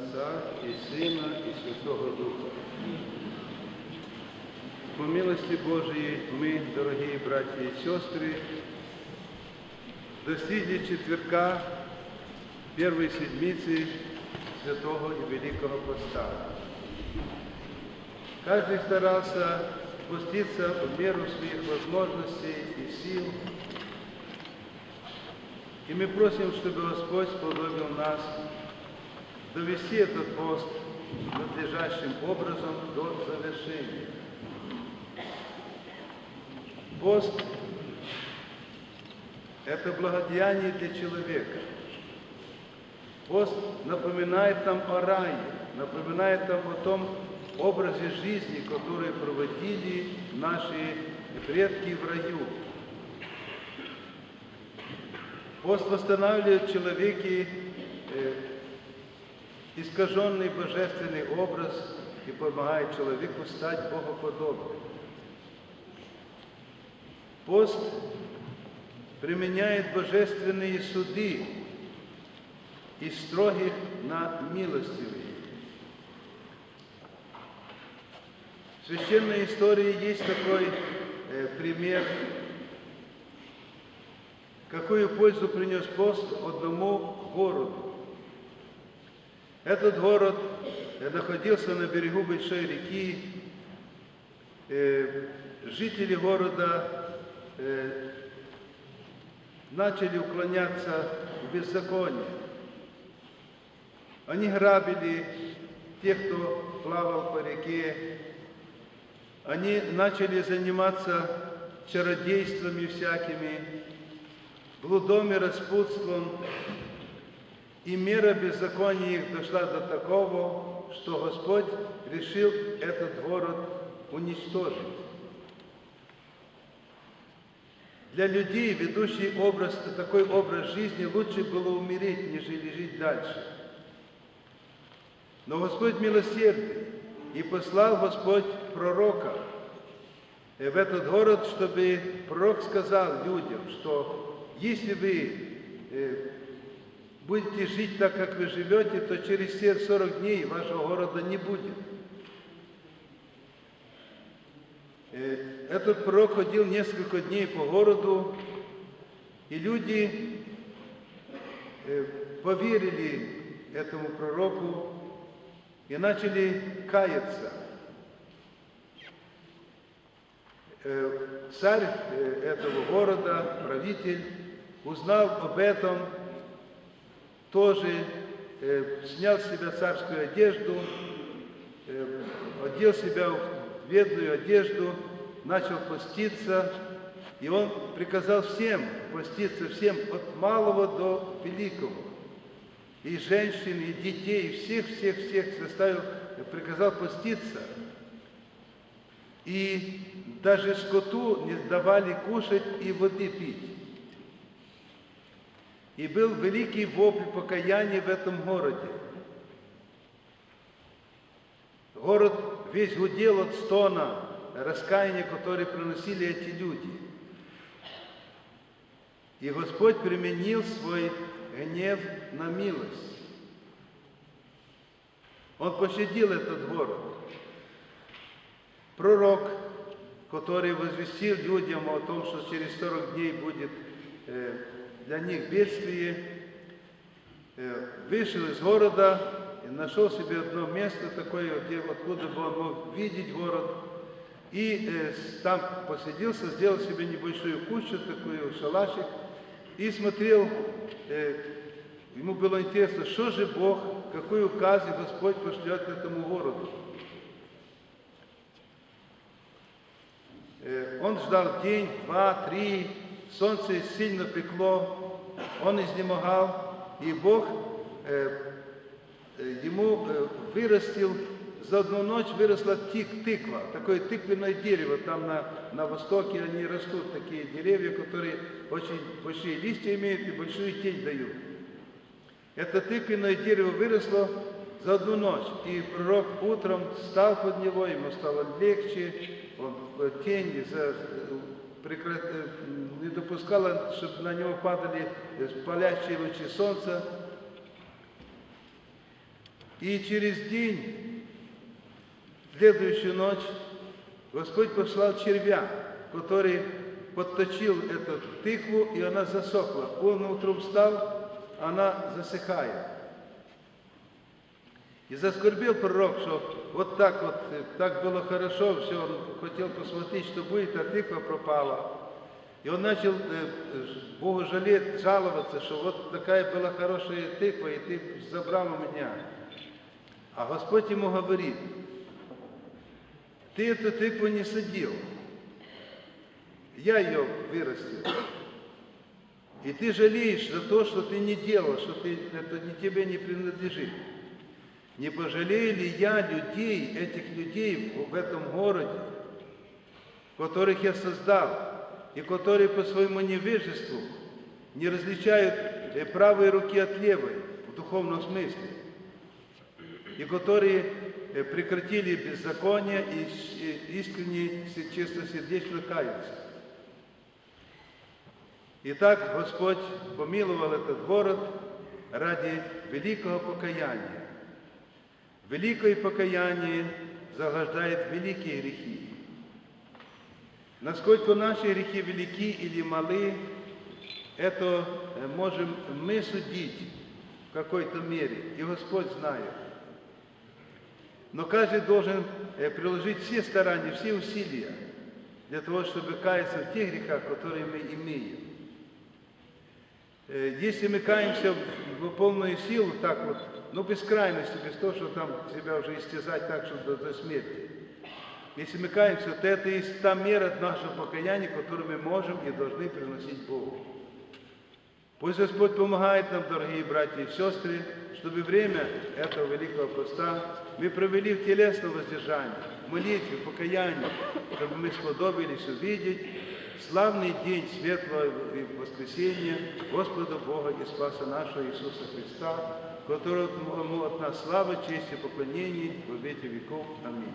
Отца и Сына и Святого Духа. По милости Божией мы, дорогие братья и сестры, достигли четверка первой седмицы Святого и Великого Поста. Каждый старался спуститься в меру своих возможностей и сил. И мы просим, чтобы Господь сподобил нас довести этот пост надлежащим образом до завершения. Пост – это благодеяние для человека. Пост напоминает нам о рае, напоминает нам о том образе жизни, который проводили наши предки в раю. Пост восстанавливает в человеке э, искаженный божественный образ и помогает человеку стать богоподобным. Пост применяет божественные суды из строгих на милостивые. В священной истории есть такой э, пример, какую пользу принес пост одному городу. Этот город находился на берегу большой реки. Э, жители города э, начали уклоняться в беззаконие. Они грабили тех, кто плавал по реке. Они начали заниматься чародействами всякими, блудом и распутством. И мера беззакония их дошла до такого, что Господь решил этот город уничтожить. Для людей, ведущий образ, такой образ жизни, лучше было умереть, нежели жить дальше. Но Господь милосердный, и послал Господь пророка э, в этот город, чтобы пророк сказал людям, что если вы э, будете жить так, как вы живете, то через все 40 дней вашего города не будет. Э, Этот пророк ходил несколько дней по городу, и люди э, поверили этому пророку и начали каяться. Э, Царь этого города, правитель, узнал об этом, тоже э, снял с себя царскую одежду, э, одел себя в бедную одежду, начал поститься, и он приказал всем поститься, всем от малого до великого, и женщин, и детей, и всех-всех-всех заставил, приказал поститься. И даже скоту не давали кушать и воды пить. И был великий вопль покаяния в этом городе. Город весь гудел от стона раскаяния, который приносили эти люди. И Господь применил свой гнев на милость. Он пощадил этот город. Пророк, который возвестил людям о том, что через 40 дней будет э, для них бедствие, э, вышел из города и нашел себе одно место такое, где, откуда бы он мог видеть город, и э, там посадился, сделал себе небольшую кучу, такой шалашик, и смотрел, э, ему было интересно, что же Бог, какой указ Господь пошлет этому городу. Э, Он ждал день, два, три, солнце сильно пекло, он изнемогал, и Бог э, э, ему э, вырастил, за одну ночь выросла тик, тыква, такое тыквенное дерево, там на, на востоке они растут, такие деревья, которые очень большие листья имеют и большую тень дают. Это тыквенное дерево выросло за одну ночь, и пророк утром встал под него, ему стало легче, он в тень за, э, не допускала, чтобы на него падали палящие лучи солнца. И через день, следующую ночь, Господь послал червя, который подточил эту тыкву, и она засохла. Он утром встал, она засыхает. И заскорбел пророк, что вот так вот, э, так было хорошо, все, он хотел посмотреть, что будет, а тыква пропала. И он начал э, э, Богу жалеть, жаловаться, что вот такая была хорошая тыква, и ты забрал у меня. А Господь ему говорит, ты эту тыкву не садил, я ее вырастил. И ты жалеешь за то, что ты не делал, что ты, это не тебе не принадлежит. Не пожалею ли я людей, этих людей в этом городе, которых я создал, и которые по своему невежеству не различают э, правой руки от левой в духовном смысле, и которые э, прекратили беззаконие и э, искренне, чистосердечно каются. Итак, Господь помиловал этот город ради великого покаяния. Великое покаяние заграждает великие грехи. Насколько наши грехи велики или малы, это э, можем мы судить в какой-то мере, и Господь знает. Но каждый должен э, приложить все старания, все усилия для того, чтобы каяться в тех грехах, которые мы имеем. Э, Если мы каемся в полную силу, так вот, ну без крайности, без того, что там себя уже истязать так, что до, до смерти. Если мы каемся, то это и та мера нашего покаяния, которую мы можем и должны приносить Богу. Пусть Господь помогает нам, дорогие братья и сестры, чтобы время этого Великого Поста мы провели в телесном воздержании, в молитве, в покаянии, чтобы мы сподобились увидеть славный день светлого воскресения Господа Бога и Спаса нашего Иисуса Христа, которому от нас слава, честь и поклонение во веки веков. Аминь.